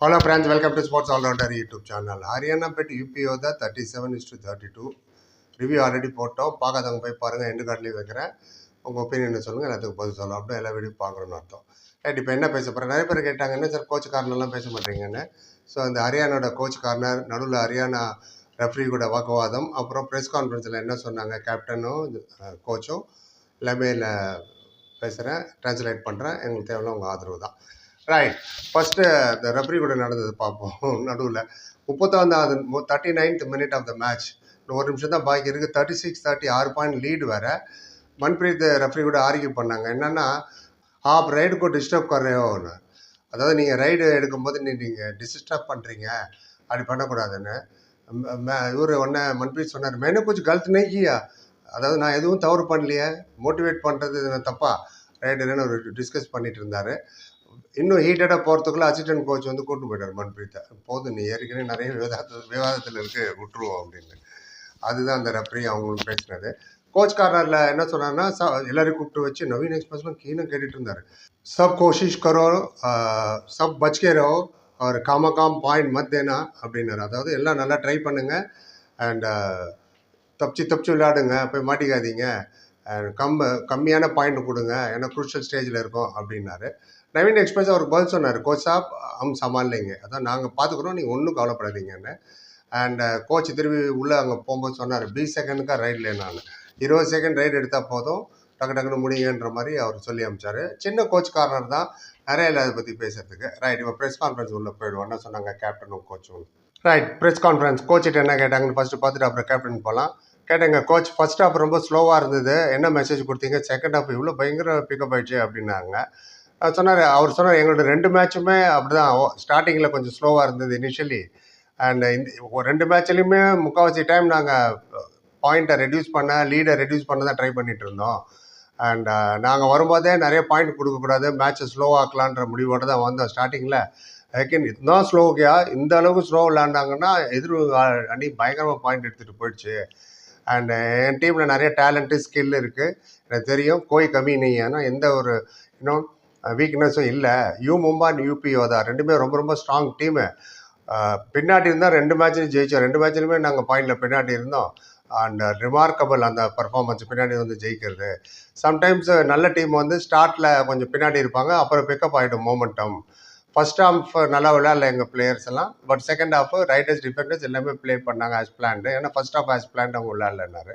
Hello friends welcome to sports All Rounder YouTube channel Haryana bed யூபிஓ தான் thirty seven is to thirty two review already போட்டோம். பார்க்காதவங்க போய் பாருங்கள் end கார்ட்லேயும் வைக்கிறேன். உங்கள் ஒப்பீனியன் சொல்லுங்கள் எல்லாத்துக்கும் பதில் சொல்லலாம். அப்படியே எல்லா வீடியோ பார்க்குறோன்னு அர்த்தம். ரைட் இப்போ என்ன பேச போகிறேன் நிறைய பேர் கேட்டாங்க என்ன சார் கோச் கார்னர்லாம் பேச மாட்டீங்கன்னு. ஸோ அந்த ஹரியானாவோட கோச் கார்னர் நடுவில் ஹரியானா ரெஃப்ரி கூட வாக்குவாதம். அப்புறம் ப்ரெஸ் கான்ஃபரன்ஸில் என்ன சொன்னாங்க? கேப்டனும் கோச்சும் எல்லாமே இல்லை பேசுகிறேன் ட்ரான்ஸ்லேட் பண்ணுறேன் எங்களுக்கு தேவையான உங்கள் ஆதரவு தான். ரைட் ஃபஸ்ட்டு இந்த ரெஃப்ரி கூட நடந்தது பார்ப்போம் நடுவில். முப்பத்தாந்தாவது thirty ninth minute of the match இன்னும் ஒரு நிமிஷம் தான் பாக்கி இருக்குது தேர்ட்டி சிக்ஸ் தேர்ட்டி ஆறு பாயிண்ட் லீடு வேறு. மன்பிரீத் ரெஃப்ரி கூட ஆர்கியூ பண்ணாங்க. என்னென்னா ஆப் ரைடுக்கு டிஸ்டர்ப் கரையோன்னு அதாவது நீங்கள் ரைடு எடுக்கும்போது நீ நீங்கள் டிஸ்டர்ப் பண்ணுறீங்க அப்படி பண்ணக்கூடாதுன்னு. இவர் ஒன்று மன்பிரீத் சொன்னார் மேனு கொஞ்சம் கலத்து நெய்க்கியா? அதாவது நான் எதுவும் தவறு பண்ணலையே. மோட்டிவேட் பண்ணுறது தப்பா? ரைடுன்னு ஒரு டிஸ்கஸ் பண்ணிட்டு இருந்தார். இன்னும் ஹீட்டடாக போகிறதுக்குள்ள அசிஸ்டன்ட் கோச் வந்து கூட்டு போயிட்டார் மன்பிரீத்தை. போதும் நீ ஏற்கனவே நிறைய விவாதத்தில் விவாதத்தில் இருக்கு விட்டுருவோம் அப்படின்னு. அதுதான் அந்த ரெஃப்ரி அவங்களும் பேசினது. கோச் கார்னரில் என்ன சொன்னார்னா ச எல்லாரையும் கூப்பிட்டு வச்சு நவீன் எக்ஸ்பிரஸ்லாம் கீழே கேட்டுட்டு இருந்தார். சப் கோஷிஷ் கரோ சப் பச்கே அவர் காம காம் பாயிண்ட் மத் தேனா அப்படின்னாரு. அதாவது எல்லாம் நல்லா ட்ரை பண்ணுங்க. அண்ட் தப்பிச்சு தப்பிச்சு விளையாடுங்க. போய் மாட்டிக்காதீங்க. அண்ட் கம் கம்மியான பாயிண்ட் கொடுங்க. ஏன்னா குரூஷியல் ஸ்டேஜில் இருக்கோம் அப்படின்னாரு. நவீன் எக்ஸ்பிரஸ் அவருக்கு பதில் சொன்னார் கோச் சாப் ஹம் சமாளிங்க அதான் நாங்கள் பார்த்துக்குறோம் நீங்கள் ஒன்றும் கவலைப்படாதீங்கன்னு அண்ட் uh, கோச் திரும்பி உள்ளே அங்கே போகும்போது சொன்னார் பி செகண்டுக்காக ரைடில் நான்? இருபது செகண்ட் ரைடு எடுத்தால் போதும் டக்கு டக்குன்னு முடியுங்கன்ற மாதிரி அவர் சொல்லி அனுப்பிச்சார். சின்ன கோச் கார்னர் தான் நிறைய இல்லை அதை பற்றி பேசுறதுக்கு. ரைட் இப்போ ப்ரெஸ் கான்ஃபரன்ஸ் உள்ளே போயிடுவோம் சொன்னாங்க கேப்டனும் கோச்சும் ரைட் ப்ரெஸ் கான்ஃபரன்ஸ் கோச்சிட்ட என்ன கேட்டாங்கன்னு ஃபஸ்ட்டு பார்த்துட்டு அப்புறம் கேப்டன் போகலாம் கேட்டேங்க கோச் ஃபஸ்ட் ஹாஃப் ரொம்ப ஸ்லோவாக இருந்தது. என்ன மெசேஜ் கொடுத்தீங்க? செகண்ட் ஹாஃப் இவ்வளோ பயங்கர பிக்கப் ஆயிடுச்சு அப்படின்னாங்க. சொன்னார் அவர் சொன்னார் எங்களோட ரெண்டு மேட்சுமே அப்படி தான் ஸ்டார்டிங்கில் கொஞ்சம் ஸ்லோவாக இருந்தது இனிஷியலி அண்ட் இந்த ரெண்டு மேட்ச்லேயுமே முக்கால்வாசி டைம் நாங்கள் பாயிண்ட்டை ரெடியூஸ் பண்ண லீடை ரெடியூஸ் பண்ண தான் ட்ரை பண்ணிகிட்டு இருந்தோம். அண்ட் நாங்கள் வரும்போதே நிறைய பாயிண்ட் கொடுக்கக்கூடாது மேட்ச்சை ஸ்லோவாக்கலான்ற முடிவோடு தான் வந்தோம் ஸ்டார்டிங்கில் ஏகன் இதுதான் ஸ்லோக்கியா இந்த அளவுக்கு ஸ்லோ விளாண்டாங்கன்னா எதிர் அணி பயங்கரமாக பாயிண்ட் எடுத்துகிட்டு போயிடுச்சு. அண்ட் என் டீமில் நிறைய டேலண்ட்டு ஸ்கில் இருக்குது எனக்கு தெரியும் கோய் கம்மி நீ ஏன்னா எந்த ஒரு இன்னும் வீக்னஸும் இல்லை. யூ மும்பா யூபிஓ தான். ரெண்டுமே ரொம்ப ரொம்ப ஸ்ட்ராங் டீமு பின்னாடி இருந்தால் ரெண்டு மேட்ச்லையும் ஜெயிச்சோம். ரெண்டு மேட்ச்லையுமே நாங்கள் பாயிண்டில் பின்னாடி இருந்தோம். அண்ட் ரிமார்க்கபிள் அந்த பர்ஃபார்மன்ஸ் பின்னாடி வந்து ஜெயிக்கிறது. சம்டைம்ஸ் நல்ல டீம் வந்து ஸ்டார்ட்டில் கொஞ்சம் பின்னாடி இருப்பாங்க. அப்புறம் பிக்கப் ஆகிடும் மோமெண்டம் ஃபர்ஸ்ட் ஹாஃப் நல்லா விளையாடல எங்கள் பிளேயர்ஸ் எல்லாம். But second half raiders defenders எல்லாமே ப்ளே பண்ணாங்க ஆஸ் பிளான்டு ஏன்னா ஃபர்ஸ்ட் ஹாஃப் ஆஸ் பிளான் அவங்க விளையாடலன்னாரு.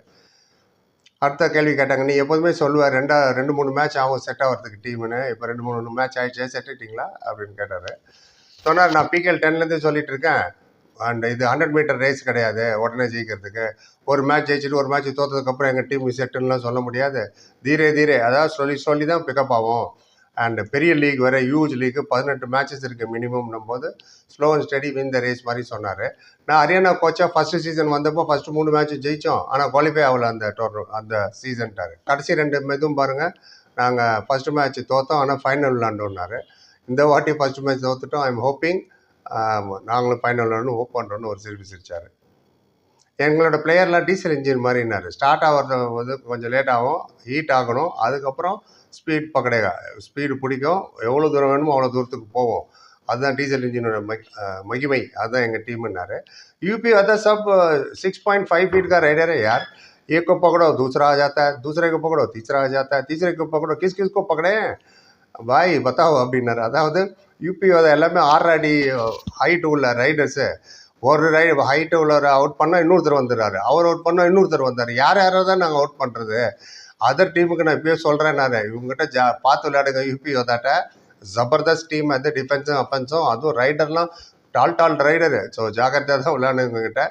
அடுத்த கேள்வி கேட்டாங்க. நீ எப்போதுமே சொல்லுவார் ரெண்டா ரெண்டு மூணு மேட்ச் ஆகும் செட் ஆகிறதுக்கு டீம்னு இப்போ ரெண்டு மூணு மேட்ச் ஆயிடுச்சு செட் ஆயிட்டீங்களா? அப்படின்னு கேட்டார். சொன்னார் நான் பிகேஎல் டென்லேருந்தே சொல்லிட்டு இருக்கேன். அண்ட் இது ஹண்ட்ரட் மீட்டர் ரேஸ் கிடையாது உடனே ஜெயிக்கிறதுக்கு. ஒரு மேட்ச் ஜெயிச்சுட்டு ஒரு மேட்ச் தோத்ததுக்கப்புறம் எங்கள் டீம் செட்டுன்னுலாம் சொல்ல முடியாது. தீரே தீரே. அதாவது சொல்லி சொல்லி தான் பிக்கப் ஆகும். அண்ட் பெரிய லீக் வேறு ஹியூஜ் லீக்கு பதினெட்டு மேட்சஸ் இருக்குது மினிமம்னும் போது slow and steady win the race மாதிரி சொன்னார். நான் ஹரியானா கோச்சாக ஃபஸ்ட்டு சீசன் வந்தப்போ ஃபஸ்ட்டு மூணு மேட்ச் ஜெயித்தோம் ஆனால் குவாலிஃபை ஆகல அந்த டோர்னு அந்த சீசன்ட்டார் கடைசி ரெண்டு இதுவும் பாருங்கள் நாங்கள் ஃபஸ்ட்டு மேட்ச் தோத்தோம். ஆனால் ஃபைனல் விளாண்டோன்னாரு இந்த வாட்டி ஃபஸ்ட்டு மேட்ச் தோத்துட்டோம். ஐ எம் ஹோப்பிங் நாங்களும் ஃபைனல் விளாண்டு ஹோப் பண்ணுறோன்னு ஒரு சிரிப்பு சிரிச்சார். எங்களோட பிளேயர்லாம் டீசல் இன்ஜின் மாதிரினாரு ஸ்டார்ட் ஆகிறது வந்து கொஞ்சம் லேட் ஆகும் ஹீட் ஆகணும் அதுக்கப்புறம் ஸ்பீட் பக்கடையா ஸ்பீடு பிடிக்கும் எவ்வளோ தூரம் வேணுமோ அவ்வளோ தூரத்துக்கு போவோம் அதுதான் டீசல் இன்ஜினோட மகி அஹ் மகிமை அதுதான் எங்கள் டீம்னாரு यूपी अदर सब सिक्स पॉइंट फाइव फीट का राइडर है यार एक को पकड़ो दूसरा आ जाता है दूसरे को पकड़ो तीसरा आ जाता है तीसरे को पकड़ो किस किस को पकड़े हैं பாய் பத்தாவோ அப்படின்னாரு அதாவது யூபி எல்லாமே ஆறு அடி ஹைட் உள்ள ரைடர்ஸு ஒரு ரை ஹைட்டு உள்ளவர் அவுட் பண்ணால் இன்னொருத்தர் வந்துடுறாரு. அவர் அவுட் பண்ணால் இன்னொருத்தர் வந்தார். யார் யாரை தான் நாங்கள் அவுட் பண்ணுறது அதர் டீமுக்கு நான் இப்பயே சொல்கிறேன் நான். இவங்ககிட்ட ஜா பார்த்து விளையாடுங்க. யூபி யோதாட்ட ஜபர்தஸ்த் டீம் வந்து டிஃபென்ஸும் அஃபென்ஸும் அதுவும் ரைடர்லாம் டால் டால் ரைடரு ஸோ ஜாக்கிரதையாக தான் விளையாடுங்கக்கிட்ட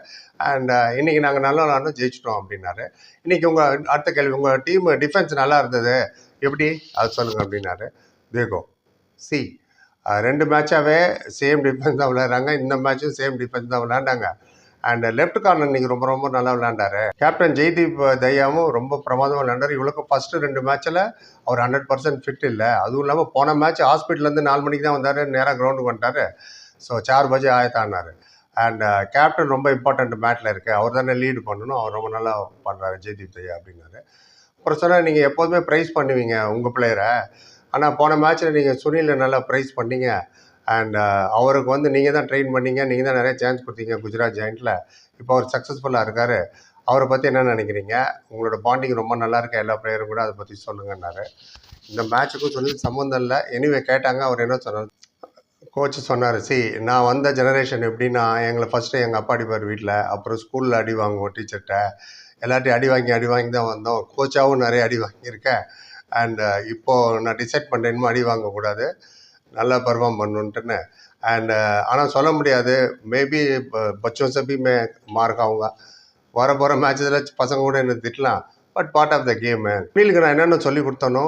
அண்ட் uh, இன்றைக்கி நாங்கள் நல்லா விளாண்டு ஜெயிச்சிட்டோம் அப்படின்னாரு. இன்றைக்கி உங்கள் அடுத்த கேள்வி உங்கள் டீம் டிஃபென்ஸ் நல்லா இருந்தது? எப்படி? அது சொல்லுங்கள் அப்படின்னாரு. தேகோ சி ரெண்டு மேட்சாகவே சேம் டிஃபென்ஸ் தான் விளையாடுறாங்க. இந்த மேட்சும் சேம் டிஃபென்ஸ் தான் விளையாண்டாங்க. அண்ட் லெஃப்ட் கார்னர் இன்னைக்கு ரொம்ப ரொம்ப நல்லா விளையாண்டாரு. கேப்டன் ஜெய்தீப் தையாவும் ரொம்ப பிரமாதமாக விளையாண்டார். இவளுக்கு ஃபஸ்ட்டு ரெண்டு மேட்ச்சில் அவர் ஹண்ட்ரட் பர்சன்ட் ஃபிட் இல்லை. அதுவும் இல்லாமல் போன மேட்ச் ஹாஸ்பிட்டல்லேருந்து நாலு மணிக்கு தான் வந்தார். நேராக கிரவுண்டுக்கு வந்துட்டார். ஸோ சார் பஜே ஆயத்தானார். அண்ட் கேப்டன் uh, ரொம்ப இம்பார்ட்டண்ட் மேட்டில் இருக்குது அவர் தானே லீடு பண்ணணும். அவர் ரொம்ப நல்லா பண்ணுறாரு ஜெய்தீப் தையா அப்படின்னாரு. அப்புறம் சொன்னால் நீங்கள் எப்போதுமே ப்ரைஸ் பண்ணுவீங்க உங்கள் பிளேயரை ஆனால் போன மேட்ச்சில் நீங்கள் சுனிலை நல்லா ப்ரைஸ் பண்ணீங்க. அண்ட் uh, அவருக்கு வந்து நீங்கள் தான் ட்ரெயின் பண்ணீங்க. நீங்கள் தான் நிறைய சான்ஸ் கொடுத்தீங்க குஜராத் ஜாயிண்ட்டில் இப்போ அவர் சக்ஸஸ்ஃபுல்லாக இருக்கார். அவரை பற்றி என்ன நினைக்கிறீங்க? உங்களோட பாண்டிங் ரொம்ப நல்லா இருக்கு? எல்லா பிளேயரும் கூட அதை பற்றி சொல்லுங்கன்னாரு. இந்த மேட்சுக்கும் சொல்லி சம்மந்தம் இல்லை. எனிவே கேட்டாங்க. அவர் என்ன சொன்னார்? கோச் சொன்னார் சி நான் வந்த ஜெனரேஷன் எப்படின்னா எங்களை ஃபஸ்ட்டு எங்கள் அப்பா அடிப்பார் வீட்டில் அப்புறம் ஸ்கூலில் அடி வாங்குவோம் டீச்சர்கிட்ட எல்லாத்தையும் அடி வாங்கி அடி வாங்கி தான் வந்தோம். கோச்சாகவும் நிறைய அடி வாங்கியிருக்கேன் அண்டு uh, இப்போது நான் டிசைட் பண்ணிட்டேன் அடி வாங்கக்கூடாது நல்லா பர்ஃபார்ம் பண்ணணுன்ட்டுன்னு அண்டு uh, ஆனால் சொல்ல முடியாது. மேபி இப்போ பச்சோன் சபி மே மார்க் அவங்க. வர போகிற மேட்சஸில் பசங்க கூட என்ன திட்டலாம். But part of the game பீலுக்கு நான் என்னென்ன சொல்லி கொடுத்தனோ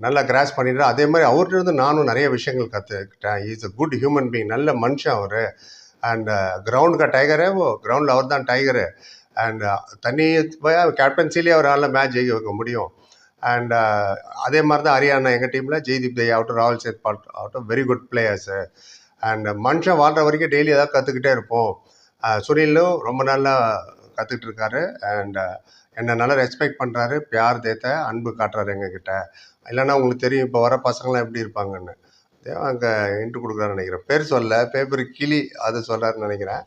நல்லா கிராஸ் பண்ணிடுறேன் அதே மாதிரி அவர்கிட்ட இருந்து நானும் நிறைய விஷயங்கள் கற்றுக்கிட்டேன் is a good human being நல்ல மனுஷன் அவர். அண்ட் கிரவுண்டுக்கு டைகரு கிரவுண்டில் அவர் தான் டைகரு அண்ட் தனி கேப்டன்சிலே அவரால் மேட்ச் ஜெயிக்க வைக்க முடியும். அண்ட் uh, அதே மாதிரி தான் ஹரியானா எங்கள் டீமில் ஜெய்தீப் தேய் ஆகட்டும் ராகுல் சேத்பால் ஆகட்டும் வெரி குட் பிளேயர்ஸு அண்ட் மனுஷன் வாழ்கிற வரைக்கும் டெய்லி ஏதாவது கற்றுக்கிட்டே இருப்போம். சுனிலும் ரொம்ப நல்லா கற்றுக்கிட்டு இருக்காரு. அண்ட் uh, என்னை நல்லா ரெஸ்பெக்ட் பண்ணுறாரு பியார் தேத்த அன்பு காட்டுறாரு எங்ககிட்ட. இல்லைன்னா உங்களுக்கு தெரியும் இப்போ வர பசங்களாம் எப்படி இருப்பாங்கன்னு. அங்கே இன்ட்டு கொடுக்குறாரு நினைக்கிறேன். பேர் சொல்ல பேப்பர் கிளி அது சொல்கிறாருன்னு நினைக்கிறேன்.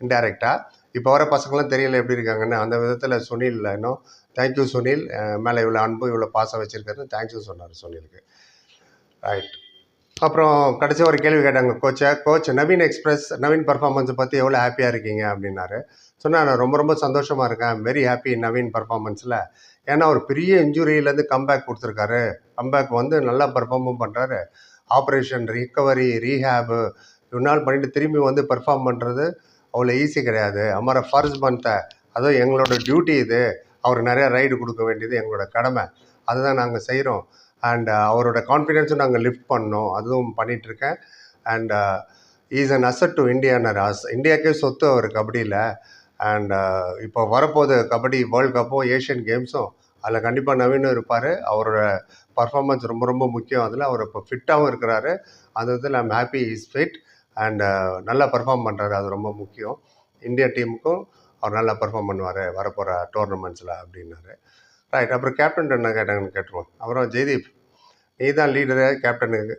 இன்டைரக்டாக இப்போ வர பசங்களும் தெரியல எப்படி இருக்காங்கன்னு. அந்த விதத்தில் சுனில் இன்னும். Thank you Sunil. மேலே இவ்வளோ அன்பு இவ்வளோ பாசம் வச்சுருக்காரு தேங்க்யூ சொன்னார் சுனிலுக்கு. ரைட் அப்புறம் கடைசி ஒரு கேள்வி கேட்டாங்க கோச்சை கோச் நவீன் எக்ஸ்பிரஸ் நவீன் பர்ஃபார்மன்ஸை பற்றி எவ்வளோ ஹாப்பியாக இருக்கீங்க? அப்படின்னாரு. சொன்னால் நான் ரொம்ப ரொம்ப சந்தோஷமாக இருக்கேன். வெரி ஹாப்பி நவீன் பர்ஃபார்மன்ஸில் ஏன்னா ஒரு பெரிய இன்ஜுரியிலேருந்து கம்பேக் கொடுத்துருக்காரு. கம்பேக் வந்து நல்லா பர்ஃபார்மும் பண்ணுறாரு ஆப்ரேஷன் ரிகவரி ரீஹேபு இவ்வளோ நாள் பண்ணிட்டு திரும்பி வந்து பெர்ஃபார்ம் பண்ணுறது அவ்வளோ ஈஸி கிடையாது. அமர ஃபர்ஸ் பண்ண அதுவும் எங்களோட டியூட்டி இது. அவர் நிறையா ரைடு கொடுக்க வேண்டியது எங்களோட கடமை. அதுதான் நாங்கள் செய்கிறோம் அண்ட் uh, அவரோட கான்ஃபிடென்ஸும் நாங்கள் லிஃப்ட் பண்ணோம். அதுவும் பண்ணிகிட்ருக்கேன் and is an asset to இந்தியானர் as இந்தியாக்கே சொத்து அவர் கபடியில். அண்ட் uh, இப்போ வரப்போகுது கபடி வேர்ல்ட் கப்பும் ஏஷியன் கேம்ஸும் அதில் கண்டிப்பாக நவீனும் இருப்பார். அவரோட பர்ஃபார்மன்ஸ் ரொம்ப ரொம்ப முக்கியம். அதில் அவர் இப்போ ஃபிட்டாகவும் இருக்கிறாரு. அந்த இதில் I'm happy is fit and uh, நல்லா பர்ஃபார்ம் பண்ணுறாரு அது ரொம்ப முக்கியம். இந்தியா டீமுக்கும் அவர் நல்லா பர்ஃபார்ம் பண்ணுவார். வரப்போகிற டோர்னமெண்ட்ஸில் அப்படின்னாரு. ரைட் அப்புறம் கேப்டன் என்ன கேட்டாங்கன்னு கேட்டுருவோம். அப்புறம் ஜெய்தீப் நீ தான் லீடரு கேப்டனுக்கு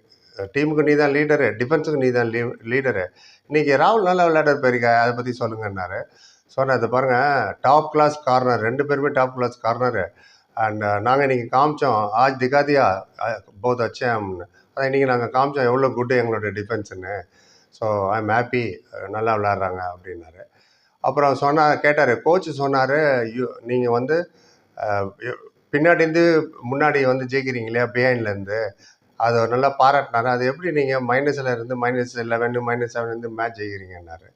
டீமுக்கு நீ தான் லீடரு டிஃபென்ஸுக்கு நீ தான் லீ லீடரு இன்றைக்கி ராகுல் நல்லா விளையாடற போயிருக்கா அதை பற்றி சொல்லுங்கன்னாரு. சொன்னேன் அதை பாருங்கள் டாப் கிளாஸ் கார்னர் ரெண்டு பேருமே டாப் கிளாஸ் கார்னரு அண்ட் நாங்கள் இன்றைக்கி காமிச்சோம். ஆஜ் திகாதியா போத் அச்சேம்னு. அதை இன்றைக்கி நாங்கள் காமிச்சோம். எவ்வளோ குட்டு எங்களோட டிஃபென்ஸுன்னு ஸோ ஐ எம் ஹாப்பி நல்லா விளாட்றாங்க அப்படின்னாரு. அப்புறம் சொன்னார் கேட்டார் கோச் சொன்னார் யூ நீங்கள் வந்து பின்னாடி பின்னாடிருந்து முன்னாடி வந்து ஜெயிக்கிறீங்க இல்லையா பிஹைண்ட்லேருந்து அதை நல்லா பாராட்டினாரு. அது எப்படி நீங்கள் மைனஸில் இருந்து மைனஸ் லெவன் மைனஸ் செவன்லேருந்து மேட்ச் ஜெயிக்கிறீங்கன்னாரு.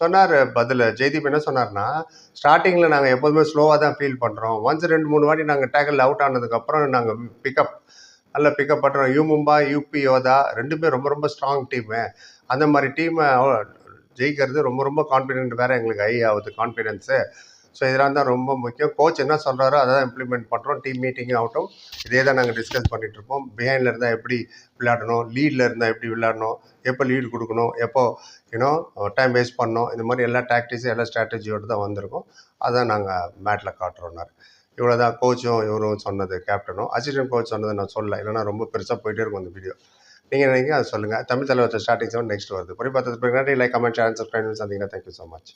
சொன்னார் பதில் ஜெய்தீப் என்ன சொன்னார்னா ஸ்டார்டிங்கில் நாங்கள் எப்போதுமே ஸ்லோவாக தான் ஃபீல் பண்ணுறோம் ஒன்ஸ் ரெண்டு மூணு வாட்டி நாங்கள் டேக்கிள் அவுட் ஆனதுக்கப்புறம் நாங்கள் பிக்கப் நல்லா பிக்கப் பண்ணுறோம் யூ மும்பா யூபி யோதா ரெண்டுமே ரொம்ப ரொம்ப ஸ்ட்ராங் டீமு அந்த மாதிரி டீமை ஜெயிக்கிறது ரொம்ப ரொம்ப கான்ஃபிடென்ட் வேறு எங்களுக்கு ஹை ஆகுது கான்ஃபிடென்ஸு ஸோ இதெல்லாம் தான் ரொம்ப முக்கியம். கோச் என்ன சொல்கிறாரோ அதை தான் இம்ப்ளிமெண்ட் பண்ணுறோம் டீம் மீட்டிங் ஆகட்டும் இதே தான் நாங்கள் டிஸ்கஸ் பண்ணிகிட்டு இருப்போம். பிஹைண்டில் இருந்தால் எப்படி விளையாடணும்? லீடில் இருந்தால் எப்படி விளையாடணும்? எப்போ லீடு கொடுக்கணும்? எப்போ யூனோ டைம் வேஸ்ட் பண்ணணும்? இந்த மாதிரி எல்லா டாக்டிஸும் எல்லா ஸ்ட்ராட்டஜியோடு தான் வந்திருக்கோம். அதான் நாங்கள் மேட்டில் காட்டுறோம்னாரு இவ்வளோ தான் கோச்சும் இவரும் சொன்னது கேப்டனும் அசிஸ்டன்ட் கோச் சொன்னதை நான் சொல்லலை. இல்லைன்னா ரொம்ப பெருசாக போயிட்டே இருக்கும் அந்த வீடியோ நீங்கள் நினைக்கிறீங்க அதை சொல்லுங்கள் தமிழ் தலைவர் ஸ்டார்டிங் செவன் நெக்ஸ்ட் வருது. பொறி பார்த்தது லைக் கமெண்ட் சேனல் சப்ஸ்கிரைப் சந்திங்கன்னா தேங்க்யூ ஸோ மச்